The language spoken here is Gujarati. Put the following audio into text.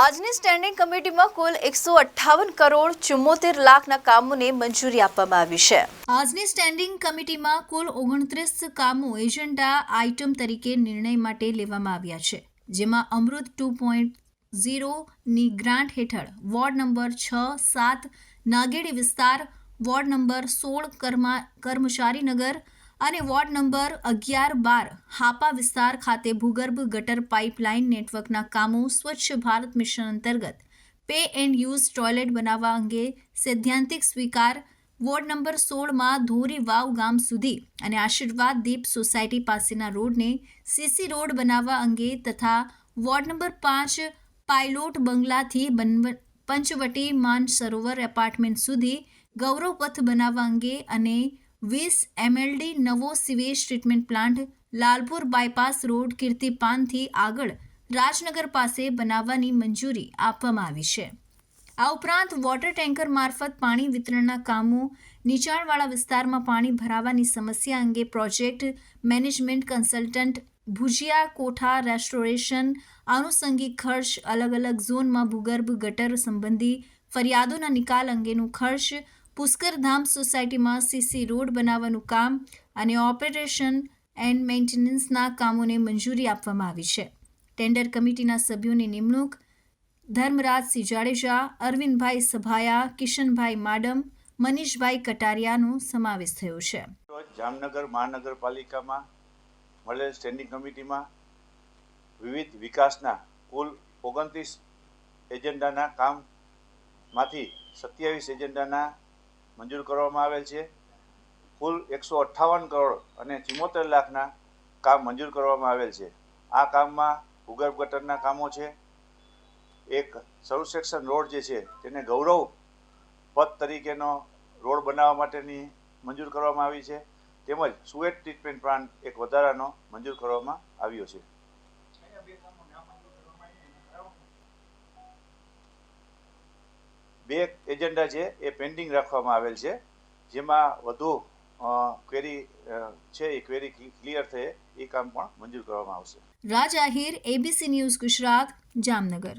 આજની સ્ટેન્ડિંગ કમિટીમાં કુલ એકસો અઠ્ઠાવન કરોડ ચુમ્મોતેર લાખના કામોને મંજૂરી આપવામાં આવી છે. આજની સ્ટેન્ડિંગ કમિટીમાં કુલ ઓગણત્રીસ કામો એજન્ડા આઇટમ તરીકે નિર્ણય માટે લેવામાં આવ્યા છે, જેમાં અમૃત ટુ પોઈન્ટ ઝીરોની ગ્રાન્ટ હેઠળ વોર્ડ નંબર છ સાત નાગેડી વિસ્તાર, વોર્ડ નંબર સોળ કર્મા કર્મચારીનગર અને વોર્ડ નંબર અગિયાર બાર, હાપા વિસ્તાર ખાતે ભૂગર્ભ ગટર પાઇપલાઇન નેટવર્કના કામો સ્વચ્છ ભારત મિશન અંતર્ગત પે એન્ડ યુઝ ટોયલેટ બનાવવા અંગે સૈદ્ધાંતિક સ્વીકાર વોર્ડ નંબર સોળમાં ધોરી વાવ ગામ સુધી અને આશીર્વાદ દીપ સોસાયટી પાસેના રોડને સીસી રોડ બનાવવા અંગે તથા વોર્ડ નંબર પાંચ પાયલોટ બંગલાથી બનવ- પંચવટી માન સરોવર એપાર્ટમેન્ટ સુધી ગૌરવપથ બનાવવા અંગે અને વીસ એમએલડી નવો sewage treatment plant Lalpur bypass road કીર્તિપાનથી આગળ રાજનગર પાસે બનાવવાની મંજૂરી આપવામાં આવી છે. આ ઉપરાંત વોટર ટેન્કર મારફત પાણી વિતરણના કામો, નીચાણવાળા વિસ્તારમાં પાણી ભરાવાની સમસ્યા અંગે project management consultant Bhujia Kotha restoration આનુષંગિક ખર્ચ અલગ અલગ ઝોનમાં ભૂગર્ભ ગટર સંબંધી ફરિયાદોના નિકાલ અંગેનું ખર્ચ પુષ્કરધામ સોસાયટીમાં સીસી રોડ બનાવવાનું કામ અને ઓપરેશન એન્ડ મેન્ટેનન્સના કામોને મંજૂરી આપવામાં આવી છે. ટેન્ડર કમિટીના સભ્યોની નિમણૂક ધર્મરાજસિંહ જાડેજા, અરવિંદભાઈ સભાયા, કિશનભાઈ માડમ, મનીષભાઈ કટારિયાનો સમાવેશ થયો છે. જામનગર મહાનગરપાલિકામાં મળેલ સ્ટેન્ડિંગ કમિટીમાં વિવિધ વિકાસના કુલ ઓગણત્રીસ એજન્ડાના કામમાંથી સત્યાવીસ એજન્ડાના મંજૂર કરવામાં આવેલ છે. કુલ એકસો અઠ્ઠાવન કરોડ અને ચુમ્મોતેર લાખના કામ મંજૂર કરવામાં આવેલ છે. આ કામમાં ભૂગર્ભ ગટરના કામો છે. એક સબસેક્શન રોડ જે છે, તેને ગૌરવ પથ તરીકેનો રોડ બનાવવા માટેની મંજૂર કરવામાં આવી છે. તેમજ સુએટ ટ્રીટમેન્ટ પ્લાન્ટ એક વધારાનો મંજૂર કરવામાં આવ્યો છે. બે એજન્ડા છે, એ પેન્ડિંગ રાખવામાં આવેલ છે, જેમાં વધુ ક્વેરી છે, એ ક્વેરી ક્લિયર થયે, એ કામ પણ મંજૂર કરવામાં આવશે. Raj Ahir ABC news Gujarat, Jamnagar.